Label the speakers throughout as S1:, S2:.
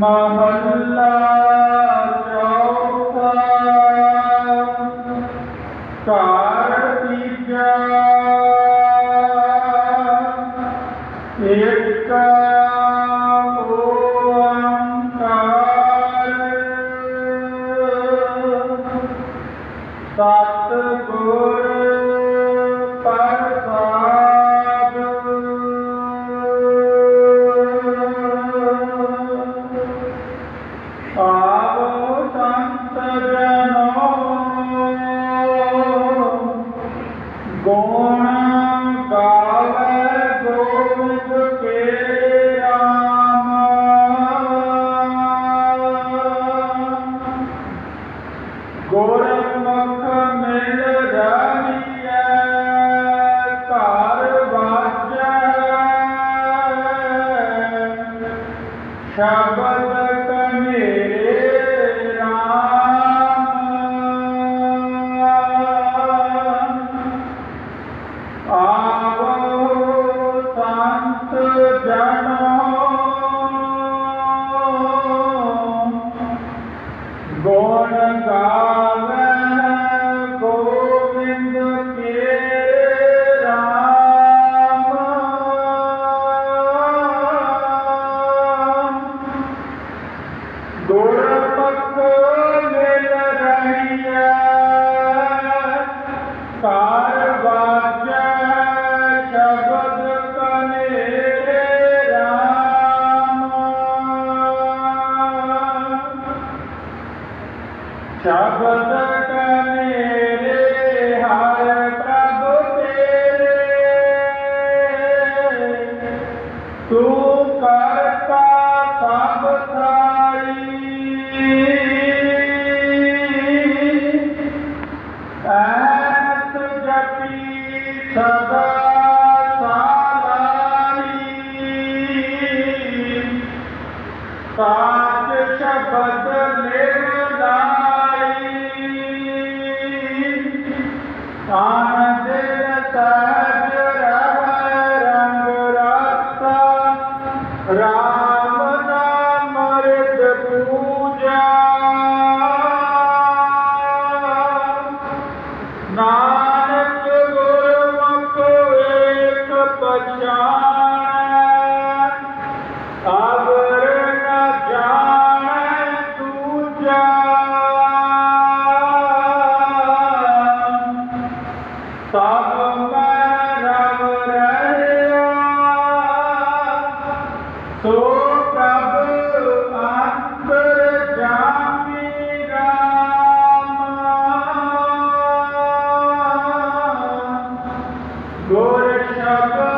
S1: ما ਪਾਵੋ ਸੰਤ ਜਨੋ ਗੁਣ ਗਾਵੇ ਗੋਬਿੰਦ ਕੇ ਰਾਮ ਗੁਰਮੁਖ ਮਿਲ ਰਾਣੀ brasileiro ਸਭ ਮੈਂ ਰਵ ਰਹਿਆ ਸੋ ਪ੍ਰਭ ਅੰਤਰ ਜਾਮੀ ਰਾਮ ਗੁਰ ਸ਼ਬਦ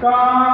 S1: Tchau.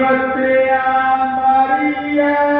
S1: ਬੱਚਿਆ ਮਾਰੀਆ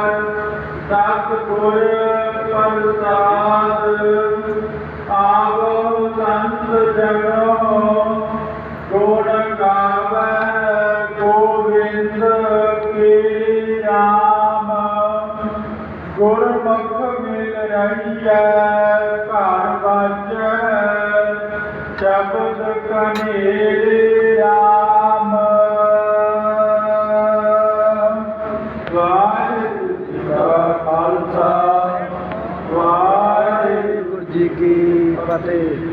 S1: ਸਤਿਗੁਰ ਪ੍ਰਸਾਦ, ਆਵੋ ਸੰਤ ਜਨੋ, ਗੁਣ ਗਾਵੇ ਗੋਬਿੰਦ ਕੀ ਨਾਮ ਗੁਰਮੁਖ ਮਿਲ ਰਹੀਐ, ਘਰ ਵਜੈ ਸ਼ਬਦ ਕਨੇਰੇ ਰਾਮ।
S2: parte